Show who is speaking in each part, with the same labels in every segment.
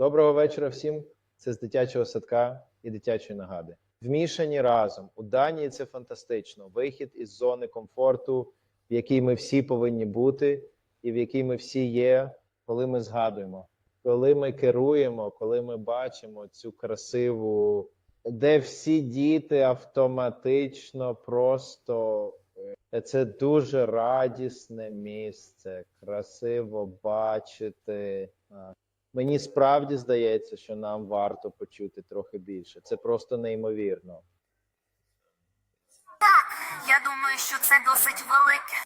Speaker 1: Доброго вечора всім. Це з дитячого садка і дитячої нагади. Вмішані разом. У Данії це фантастично. Вихід із зони комфорту, в якій ми всі повинні бути, і в якій ми всі є, коли ми згадуємо, коли ми керуємо, коли ми бачимо цю красиву, де всі діти автоматично просто. е, Це дуже радісне місце, красиво бачити. Мені справді здається, що нам варто почути трохи більше. Це просто неймовірно.
Speaker 2: Так, Я думаю, що це досить велике.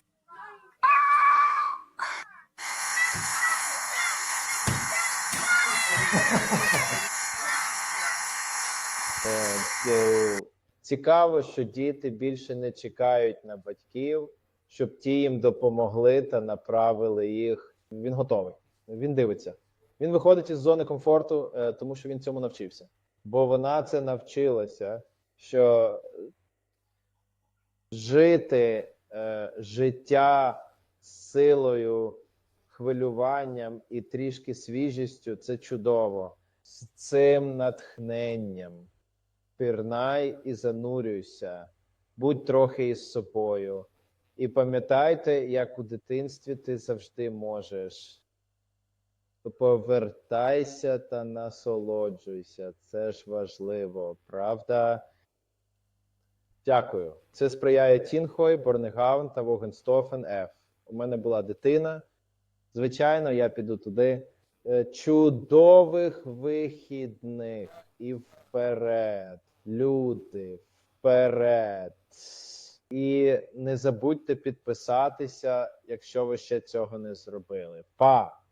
Speaker 1: Е, е, Цікаво, що діти більше не чекають на батьків, щоб ті їм допомогли та направили їх. Він готовий. Він дивиться. Він виходить із зони комфорту, е, тому що він цьому навчився. Бо вона це навчилася, що жити е, життя силою, хвилюванням і трішки свіжістю це чудово. З цим натхненням пірнай і занурюйся, будь трохи із собою. І пам'ятайте, як у дитинстві ти завжди можеш. Повертайся та насолоджуйся. Це ж важливо, правда? Дякую. Це сприяє Тінхой, Борнегаун та Вогенстофен Ф. У мене була дитина. Звичайно, я піду туди. Е, Чудових вихідних і вперед. Люди, вперед. І не забудьте підписатися, якщо ви ще цього не зробили. Па!